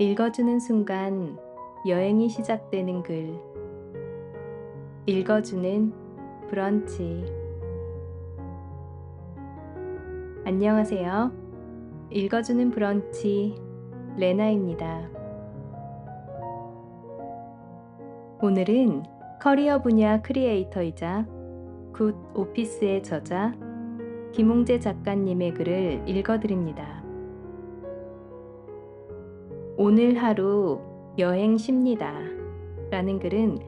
읽어주는 순간 여행이 시작되는 글. 읽어주는 브런치. 안녕하세요. 읽어주는 브런치 레나입니다. 오늘은 커리어 분야 크리에이터이자 굿 오피스의 저자 김홍재 작가님의 글을 읽어드립니다. 오늘 하루 여행 쉽니다. 라는 글은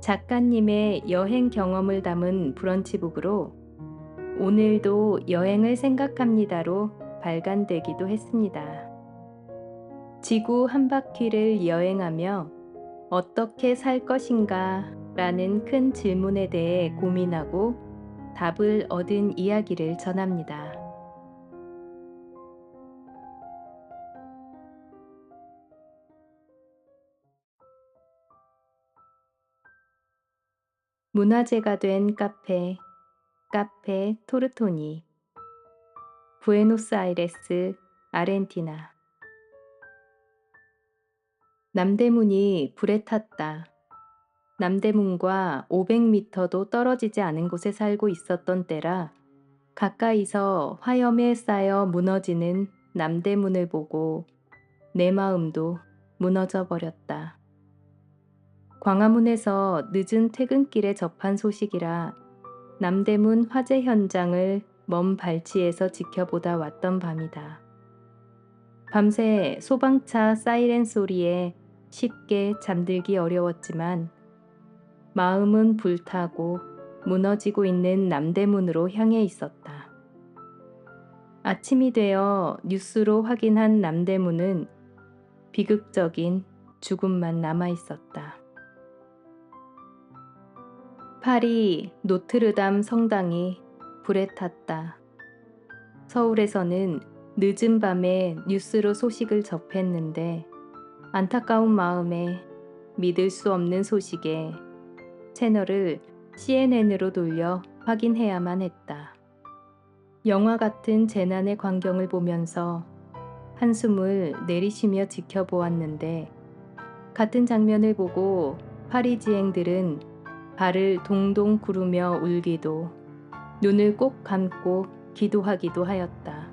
작가님의 여행 경험을 담은 브런치북으로 오늘도 여행을 생각합니다로 발간되기도 했습니다. 지구 한 바퀴를 여행하며 어떻게 살 것인가 라는 큰 질문에 대해 고민하고 답을 얻은 이야기를 전합니다. 문화재가 된 카페, 카페 토르토니, 부에노스아이레스, 아르헨티나. 남대문이 불에 탔다. 남대문과 500m도 떨어지지 않은 곳에 살고 있었던 때라 가까이서 화염에 쌓여 무너지는 남대문을 보고 내 마음도 무너져 버렸다. 광화문에서 늦은 퇴근길에 접한 소식이라 남대문 화재 현장을 먼 발치에서 지켜보다 왔던 밤이다. 밤새 소방차 사이렌 소리에 쉽게 잠들기 어려웠지만 마음은 불타고 무너지고 있는 남대문으로 향해 있었다. 아침이 되어 뉴스로 확인한 남대문은 비극적인 죽음만 남아 있었다. 파리 노트르담 성당이 불에 탔다. 서울에서는 늦은 밤에 뉴스로 소식을 접했는데 안타까운 마음에 믿을 수 없는 소식에 채널을 CNN으로 돌려 확인해야만 했다. 영화 같은 재난의 광경을 보면서 한숨을 내리쉬며 지켜보았는데 같은 장면을 보고 파리지행들은 발을 동동 구르며 울기도 눈을 꼭 감고 기도하기도 하였다.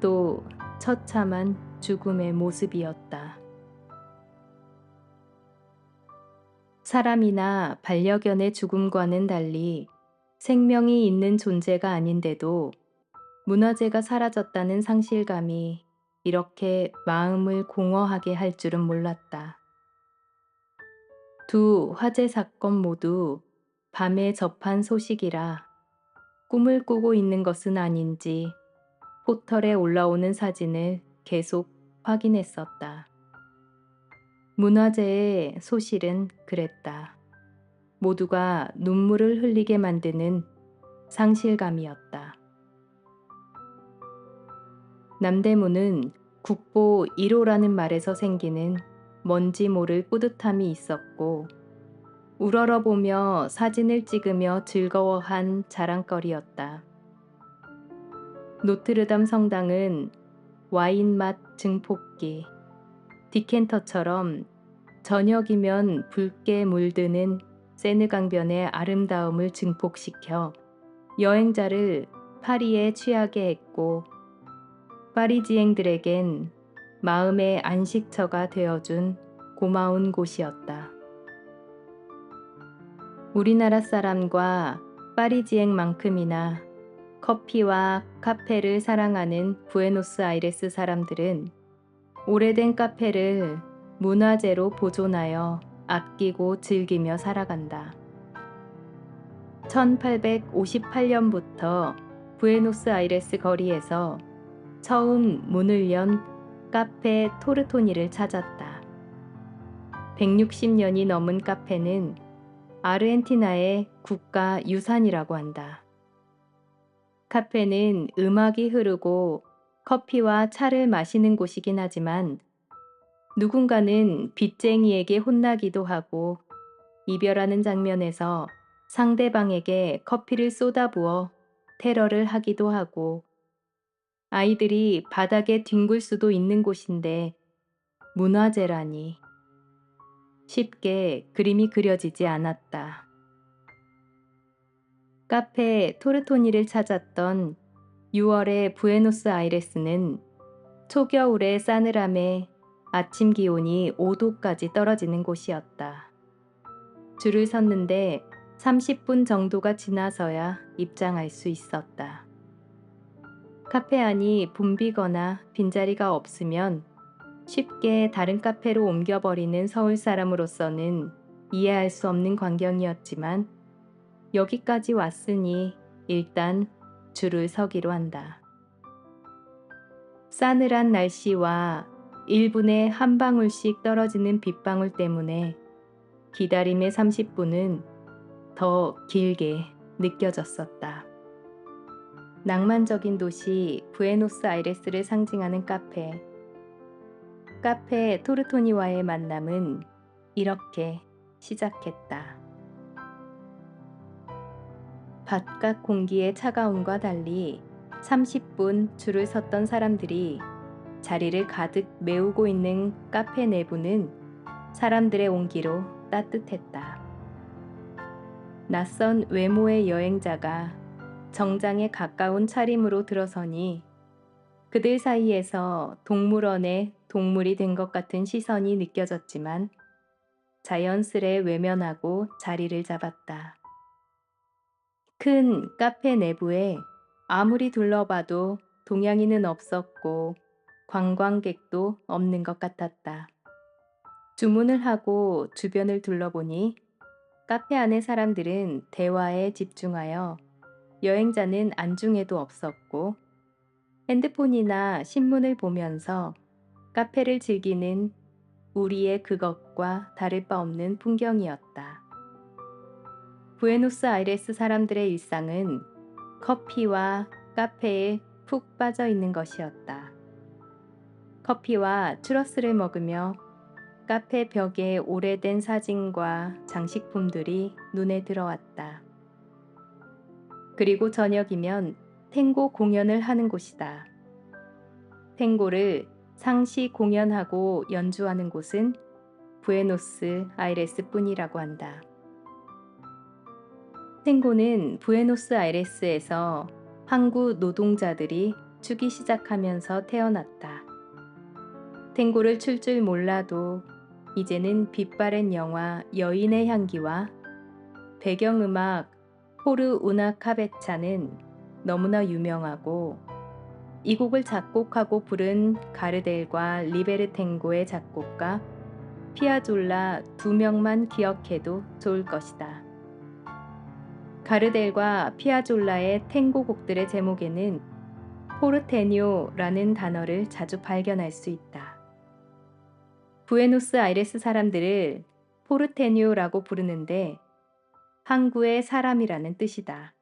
또 처참한 죽음의 모습이었다. 사람이나 반려견의 죽음과는 달리 생명이 있는 존재가 아닌데도 문화재가 사라졌다는 상실감이 이렇게 마음을 공허하게 할 줄은 몰랐다. 두 화재 사건 모두 밤에 접한 소식이라 꿈을 꾸고 있는 것은 아닌지 포털에 올라오는 사진을 계속 확인했었다. 문화재의 소실은 그랬다. 모두가 눈물을 흘리게 만드는 상실감이었다. 남대문은 국보 1호라는 말에서 생기는 뭔지 모를 뿌듯함이 있었고 우러러보며 사진을 찍으며 즐거워한 자랑거리였다. 노트르담 성당은 와인맛 증폭기, 디켄터처럼 저녁이면 붉게 물드는 세느강변의 아름다움을 증폭시켜 여행자를 파리에 취하게 했고 파리지행들에겐 마음의 안식처가 되어준 고마운 곳이었다. 우리나라 사람과 파리지행만큼이나 커피와 카페를 사랑하는 부에노스아이레스 사람들은 오래된 카페를 문화재로 보존하여 아끼고 즐기며 살아간다. 1858년부터 부에노스아이레스 거리에서 처음 문을 연 카페 토르토니를 찾았다. 160년이 넘은 카페는 아르헨티나의 국가 유산이라고 한다. 카페는 음악이 흐르고 커피와 차를 마시는 곳이긴 하지만 누군가는 빚쟁이에게 혼나기도 하고 이별하는 장면에서 상대방에게 커피를 쏟아부어 테러를 하기도 하고 아이들이 바닥에 뒹굴 수도 있는 곳인데 문화재라니 쉽게 그림이 그려지지 않았다. 카페 토르토니를 찾았던 6월의 부에노스아이레스는 초겨울의 싸늘함에 아침 기온이 5도까지 떨어지는 곳이었다. 줄을 섰는데 30분 정도가 지나서야 입장할 수 있었다. 카페 안이 붐비거나 빈자리가 없으면 쉽게 다른 카페로 옮겨버리는 서울 사람으로서는 이해할 수 없는 광경이었지만 여기까지 왔으니 일단 줄을 서기로 한다. 싸늘한 날씨와 1분에 한 방울씩 떨어지는 빗방울 때문에 기다림의 30분은 더 길게 느껴졌었다. 낭만적인 도시 부에노스아이레스를 상징하는 카페. 카페 토르토니와의 만남은 이렇게 시작했다. 바깥 공기의 차가움과 달리 30분 줄을 섰던 사람들이 자리를 가득 메우고 있는 카페 내부는 사람들의 온기로 따뜻했다. 낯선 외모의 여행자가 정장에 가까운 차림으로 들어서니 그들 사이에서 동물원의 동물이 된 것 같은 시선이 느껴졌지만 자연스레 외면하고 자리를 잡았다. 큰 카페 내부에 아무리 둘러봐도 동양인은 없었고 관광객도 없는 것 같았다. 주문을 하고 주변을 둘러보니 카페 안의 사람들은 대화에 집중하여 여행자는 안중에도 없었고 핸드폰이나 신문을 보면서 카페를 즐기는 우리의 그것과 다를 바 없는 풍경이었다. 부에노스 아이레스 사람들의 일상은 커피와 카페에 푹 빠져 있는 것이었다. 커피와 추러스를 먹으며 카페 벽에 오래된 사진과 장식품들이 눈에 들어왔다. 그리고 저녁이면 탱고 공연을 하는 곳이다. 탱고를 상시 공연하고 연주하는 곳은 부에노스 아이레스 뿐이라고 한다. 탱고는 부에노스 아이레스에서 항구 노동자들이 추기 시작하면서 태어났다. 탱고를 출 줄 몰라도 이제는 빛바랜 영화 여인의 향기와 배경음악 포르 우나 카베차는 너무나 유명하고 이 곡을 작곡하고 부른 가르델과 리베르 탱고의 작곡가 피아졸라 두 명만 기억해도 좋을 것이다. 가르델과 피아졸라의 탱고 곡들의 제목에는 포르테뇨라는 단어를 자주 발견할 수 있다. 부에노스 아이레스 사람들을 포르테뇨라고 부르는데 항구의 사람이라는 뜻이다.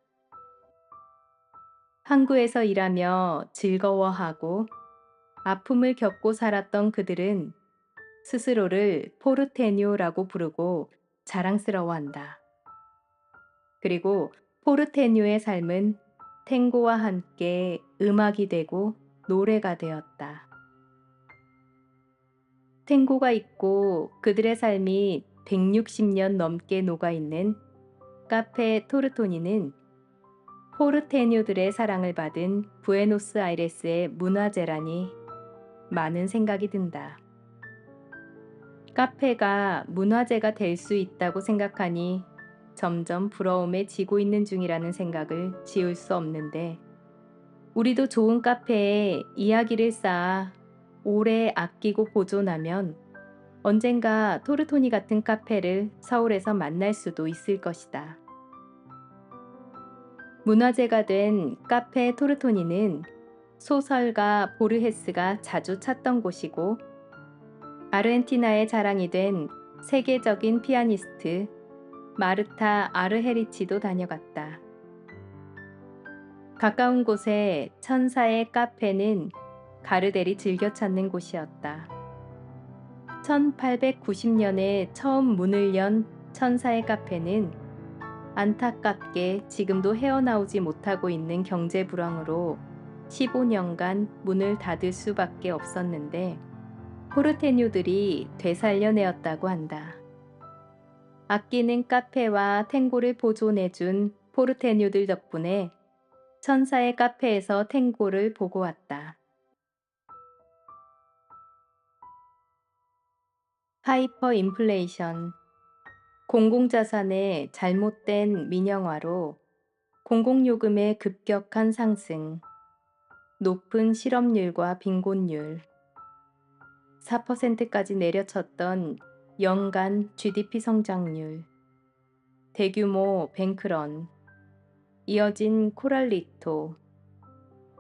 항구에서 일하며 즐거워하고 아픔을 겪고 살았던 그들은 스스로를 포르테뇨라고 부르고 자랑스러워한다. 그리고 포르테뇨의 삶은 탱고와 함께 음악이 되고 노래가 되었다. 탱고가 있고 그들의 삶이 160년 넘게 녹아있는 카페 토르토니는 포르테뇨들의 사랑을 받은 부에노스 아이레스의 문화재라니 많은 생각이 든다. 카페가 문화재가 될 수 있다고 생각하니 점점 부러움에 지고 있는 중이라는 생각을 지울 수 없는데 우리도 좋은 카페에 이야기를 쌓아 오래 아끼고 보존하면 언젠가 토르토니 같은 카페를 서울에서 만날 수도 있을 것이다. 문화재가 된 카페 토르토니는 소설가 보르헤스가 자주 찾던 곳이고 아르헨티나의 자랑이 된 세계적인 피아니스트 마르타 아르헤리치도 다녀갔다. 가까운 곳에 천사의 카페는 가르델이 즐겨 찾는 곳이었다. 1890년에 처음 문을 연 천사의 카페는 안타깝게 지금도 헤어나오지 못하고 있는 경제 불황으로 15년간 문을 닫을 수밖에 없었는데 포르테뉴들이 되살려내었다고 한다. 아끼는 카페와 탱고를 보존해준 포르테뉴들 덕분에 천사의 카페에서 탱고를 보고 왔다. 하이퍼 인플레이션. 공공자산의 잘못된 민영화로 공공요금의 급격한 상승, 높은 실업률과 빈곤율, 4%까지 내려쳤던 연간 GDP 성장률, 대규모 뱅크런, 이어진 코랄리토,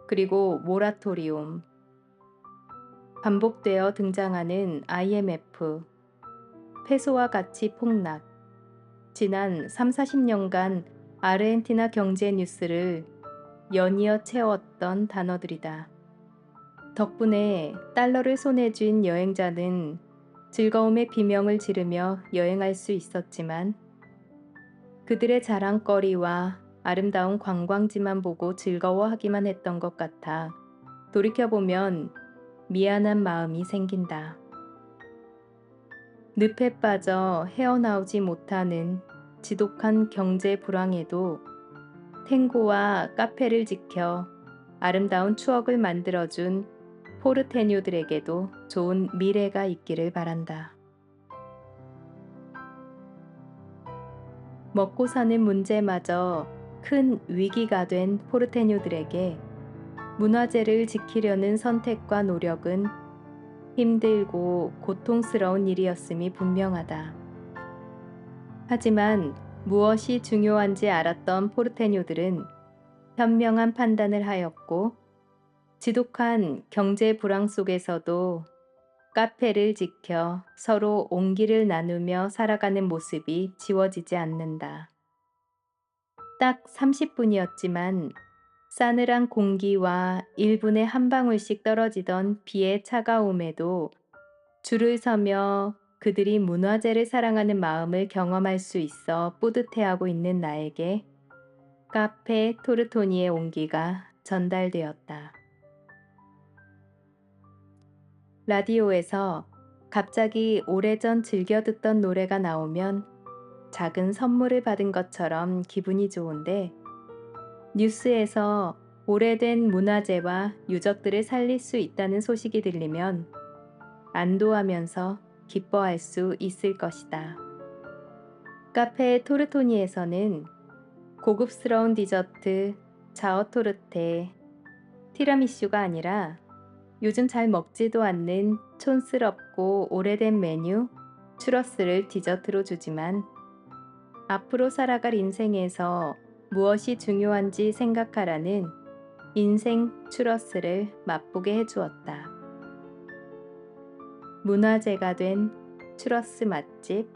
그리고 모라토리움, 반복되어 등장하는 IMF, 페소와 가치 폭락, 지난 3, 40년간 아르헨티나 경제 뉴스를 연이어 채웠던 단어들이다. 덕분에 달러를 손에 쥔 여행자는 즐거움의 비명을 지르며 여행할 수 있었지만 그들의 자랑거리와 아름다운 관광지만 보고 즐거워하기만 했던 것 같아 돌이켜보면 미안한 마음이 생긴다. 늪에 빠져 헤어나오지 못하는 지독한 경제 불황에도 탱고와 카페를 지켜 아름다운 추억을 만들어준 포르테뉴들에게도 좋은 미래가 있기를 바란다. 먹고 사는 문제마저 큰 위기가 된 포르테뉴들에게 문화재를 지키려는 선택과 노력은 힘들고 고통스러운 일이었음이 분명하다. 하지만 무엇이 중요한지 알았던 포르테뉴들은 현명한 판단을 하였고 지독한 경제 불황 속에서도 카페를 지켜 서로 온기를 나누며 살아가는 모습이 지워지지 않는다. 딱 30분이었지만 싸늘한 공기와 1분에 한 방울씩 떨어지던 비의 차가움에도 줄을 서며 그들이 문화재를 사랑하는 마음을 경험할 수 있어 뿌듯해하고 있는 나에게 카페 토르토니의 온기가 전달되었다. 라디오에서 갑자기 오래전 즐겨 듣던 노래가 나오면 작은 선물을 받은 것처럼 기분이 좋은데 뉴스에서 오래된 문화재와 유적들을 살릴 수 있다는 소식이 들리면 안도하면서 기뻐할 수 있을 것이다. 카페 토르토니에서는 고급스러운 디저트, 자어토르테, 티라미슈가 아니라 요즘 잘 먹지도 않는 촌스럽고 오래된 메뉴 추러스를 디저트로 주지만 앞으로 살아갈 인생에서 무엇이 중요한지 생각하라는 인생 추러스를 맛보게 해주었다. 문화재가 된 추러스 맛집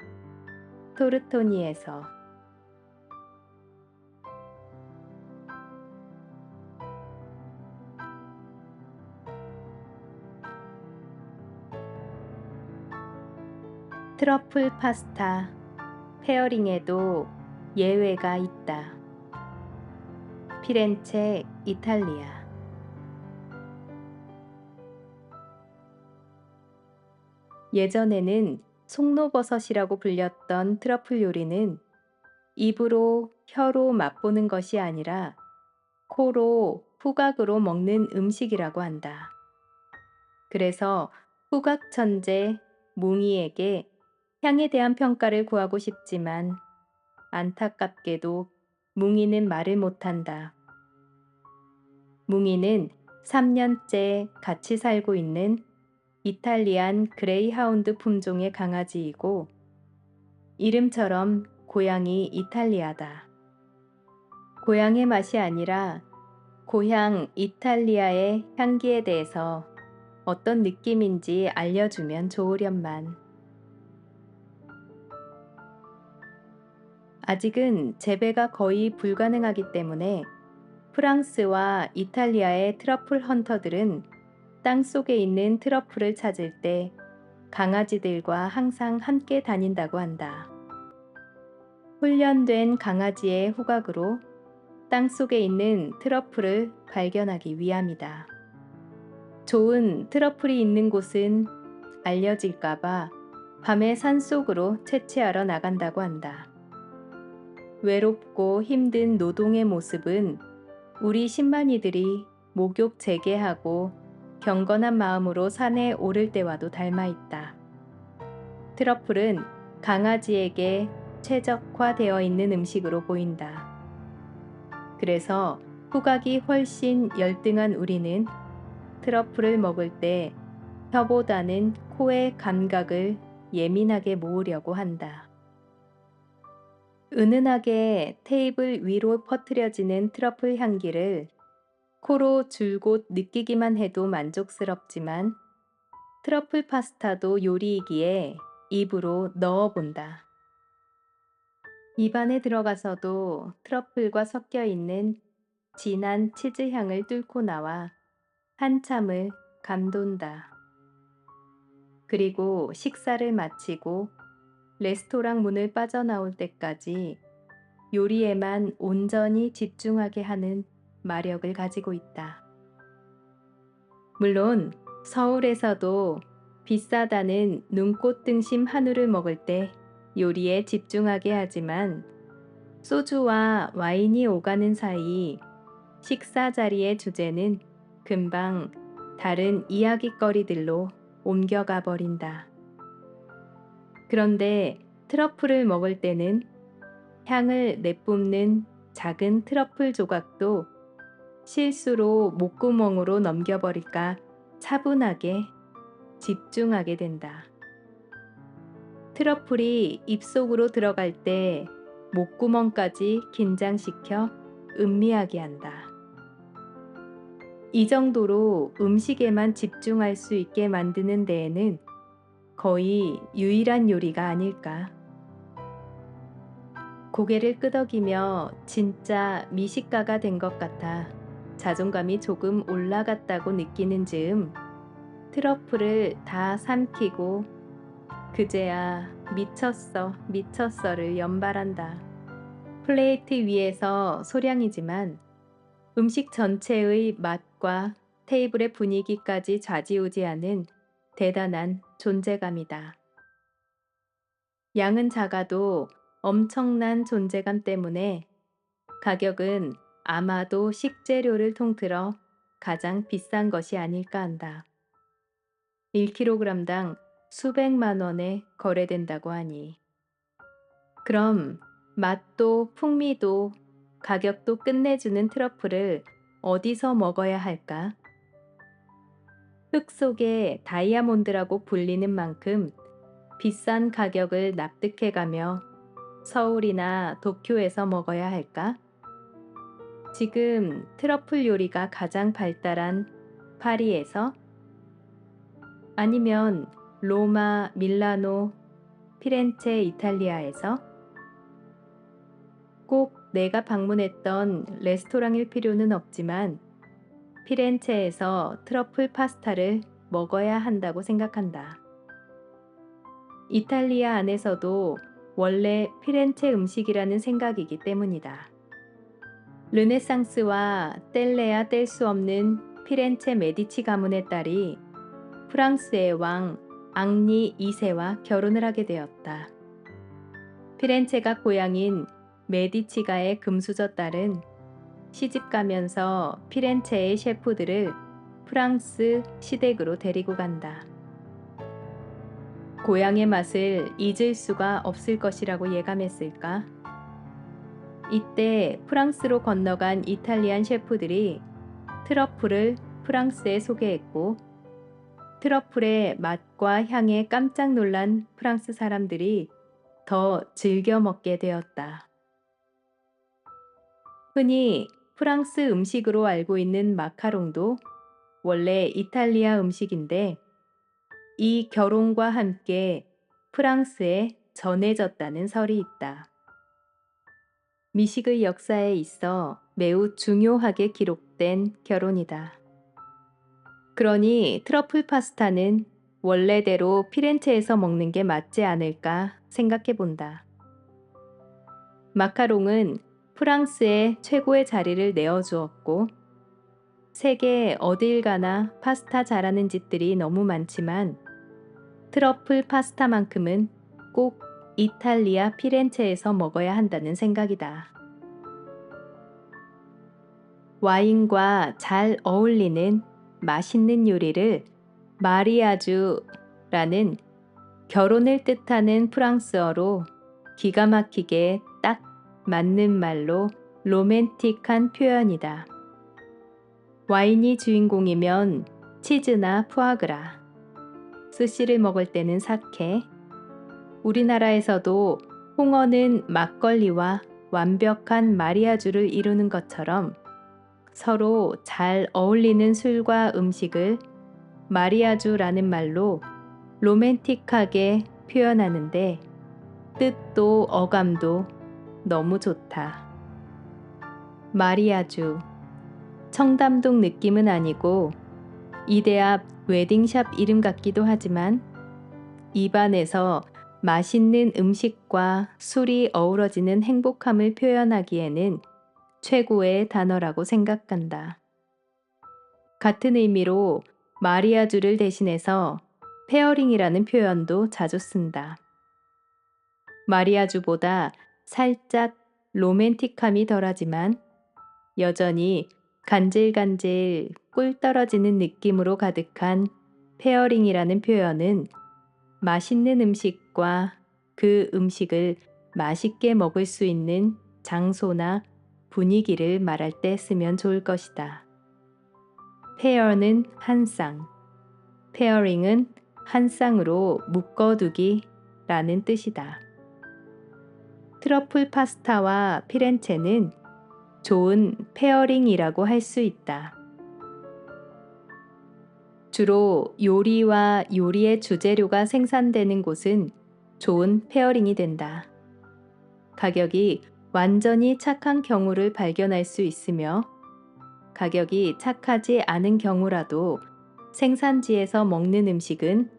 토르토니에서 트러플 파스타 페어링에도 예외가 있다. 피렌체, 이탈리아 예전에는 송로버섯이라고 불렸던 트러플 요리는 입으로, 혀로 맛보는 것이 아니라 코로, 후각으로 먹는 음식이라고 한다. 그래서 후각 천재 뭉이에게 향에 대한 평가를 구하고 싶지만 안타깝게도 뭉이는 말을 못한다. 뭉이는 3년째 같이 살고 있는 이탈리안 그레이하운드 품종의 강아지이고 이름처럼 고향이 이탈리아다. 고향의 맛이 아니라 고향 이탈리아의 향기에 대해서 어떤 느낌인지 알려주면 좋으련만. 아직은 재배가 거의 불가능하기 때문에 프랑스와 이탈리아의 트러플 헌터들은 땅 속에 있는 트러플을 찾을 때 강아지들과 항상 함께 다닌다고 한다. 훈련된 강아지의 후각으로 땅 속에 있는 트러플을 발견하기 위함이다. 좋은 트러플이 있는 곳은 알려질까봐 밤에 산속으로 채취하러 나간다고 한다. 외롭고 힘든 노동의 모습은 우리 신만이들이 목욕 재개하고 경건한 마음으로 산에 오를 때와도 닮아 있다. 트러플은 강아지에게 최적화되어 있는 음식으로 보인다. 그래서 후각이 훨씬 열등한 우리는 트러플을 먹을 때 혀보다는 코의 감각을 예민하게 모으려고 한다. 은은하게 테이블 위로 퍼뜨려지는 트러플 향기를 코로 줄곧 느끼기만 해도 만족스럽지만 트러플 파스타도 요리이기에 입으로 넣어본다. 입안에 들어가서도 트러플과 섞여 있는 진한 치즈 향을 뚫고 나와 한참을 감돈다. 그리고 식사를 마치고 레스토랑 문을 빠져나올 때까지 요리에만 온전히 집중하게 하는 마력을 가지고 있다. 물론 서울에서도 비싸다는 눈꽃 등심 한우를 먹을 때 요리에 집중하게 하지만 소주와 와인이 오가는 사이 식사 자리의 주제는 금방 다른 이야기거리들로 옮겨가 버린다. 그런데 트러플을 먹을 때는 향을 내뿜는 작은 트러플 조각도 실수로 목구멍으로 넘겨버릴까 차분하게 집중하게 된다. 트러플이 입속으로 들어갈 때 목구멍까지 긴장시켜 음미하게 한다. 이 정도로 음식에만 집중할 수 있게 만드는 데에는 거의 유일한 요리가 아닐까. 고개를 끄덕이며 진짜 미식가가 된 것 같아 자존감이 조금 올라갔다고 느끼는 즈음 트러플을 다 삼키고 그제야 미쳤어 미쳤어를 연발한다. 플레이트 위에서 소량이지만 음식 전체의 맛과 테이블의 분위기까지 좌지우지하는 대단한 존재감이다. 양은 작아도 엄청난 존재감 때문에 가격은 아마도 식재료를 통틀어 가장 비싼 것이 아닐까 한다. 1kg당 수백만 원에 거래된다고 하니. 그럼 맛도 풍미도 가격도 끝내주는 트러플을 어디서 먹어야 할까? 흙 속의 다이아몬드라고 불리는 만큼 비싼 가격을 납득해가며 서울이나 도쿄에서 먹어야 할까? 지금 트러플 요리가 가장 발달한 파리에서 아니면 로마, 밀라노, 피렌체, 이탈리아에서 꼭 내가 방문했던 레스토랑일 필요는 없지만 피렌체에서 트러플 파스타를 먹어야 한다고 생각한다. 이탈리아 안에서도 원래 피렌체 음식이라는 생각이기 때문이다. 르네상스와 뗄래야 뗄 수 없는 피렌체 메디치 가문의 딸이 프랑스의 왕 앙리 2세와 결혼을 하게 되었다. 피렌체가 고향인 메디치가의 금수저 딸은 시집 가면서 피렌체의 셰프들을 프랑스 시댁으로 데리고 간다. 고향의 맛을 잊을 수가 없을 것이라고 예감했을까? 이때 프랑스로 건너간 이탈리안 셰프들이 트러플을 프랑스에 소개했고 트러플의 맛과 향에 깜짝 놀란 프랑스 사람들이 더 즐겨 먹게 되었다. 흔히 프랑스 음식으로 알고 있는 마카롱도 원래 이탈리아 음식인데 이 결혼과 함께 프랑스에 전해졌다는 설이 있다. 미식의 역사에 있어 매우 중요하게 기록된 결혼이다. 그러니 트러플 파스타는 원래대로 피렌체에서 먹는 게 맞지 않을까 생각해 본다. 마카롱은 프랑스의 최고의 자리를 내어주었고 세계 어딜 가나 파스타 잘하는 집들이 너무 많지만 트러플 파스타만큼은 꼭 이탈리아 피렌체에서 먹어야 한다는 생각이다. 와인과 잘 어울리는 맛있는 요리를 마리아주라는 결혼을 뜻하는 프랑스어로 기가 막히게 딱 맞는 말로 로맨틱한 표현이다. 와인이 주인공이면 치즈나 푸아그라, 스시를 먹을 때는 사케, 우리나라에서도 홍어는 막걸리와 완벽한 마리아주를 이루는 것처럼 서로 잘 어울리는 술과 음식을 마리아주라는 말로 로맨틱하게 표현하는데 뜻도 어감도 너무 좋다. 마리아주. 청담동 느낌은 아니고 이대 앞 웨딩샵 이름 같기도 하지만 입안에서 맛있는 음식과 술이 어우러지는 행복함을 표현하기에는 최고의 단어라고 생각한다. 같은 의미로 마리아주를 대신해서 페어링이라는 표현도 자주 쓴다. 마리아주보다 살짝 로맨틱함이 덜하지만 여전히 간질간질 꿀 떨어지는 느낌으로 가득한 페어링이라는 표현은 맛있는 음식과 그 음식을 맛있게 먹을 수 있는 장소나 분위기를 말할 때 쓰면 좋을 것이다. 페어는 한 쌍, 페어링은 한 쌍으로 묶어두기 라는 뜻이다. 트러플 파스타와 피렌체는 좋은 페어링이라고 할 수 있다. 주로 요리와 요리의 주재료가 생산되는 곳은 좋은 페어링이 된다. 가격이 완전히 착한 경우를 발견할 수 있으며 가격이 착하지 않은 경우라도 생산지에서 먹는 음식은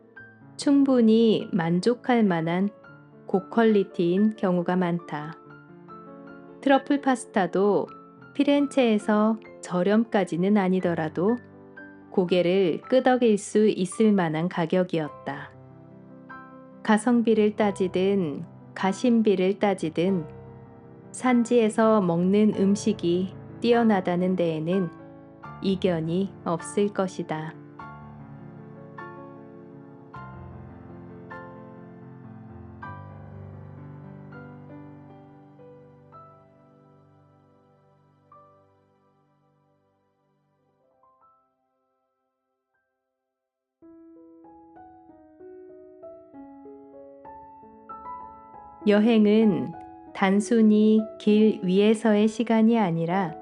충분히 만족할 만한 고퀄리티인 경우가 많다. 트러플 파스타도 피렌체에서 저렴까지는 아니더라도 고개를 끄덕일 수 있을 만한 가격이었다. 가성비를 따지든 가심비를 따지든 산지에서 먹는 음식이 뛰어나다는 데에는 이견이 없을 것이다. 여행은 단순히 길 위에서의 시간이 아니라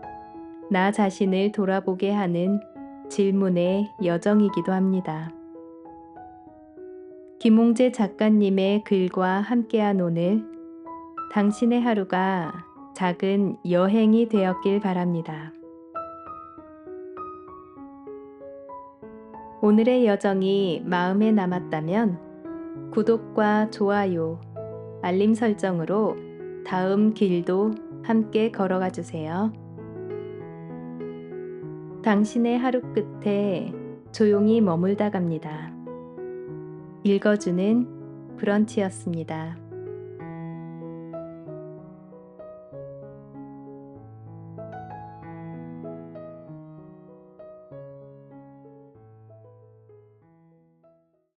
나 자신을 돌아보게 하는 질문의 여정이기도 합니다. 김홍재 작가님의 글과 함께한 오늘 당신의 하루가 작은 여행이 되었길 바랍니다. 오늘의 여정이 마음에 남았다면 구독과 좋아요, 알림 설정으로 다음 길도 함께 걸어가 주세요. 당신의 하루 끝에 조용히 머물다 갑니다. 읽어주는 브런치였습니다.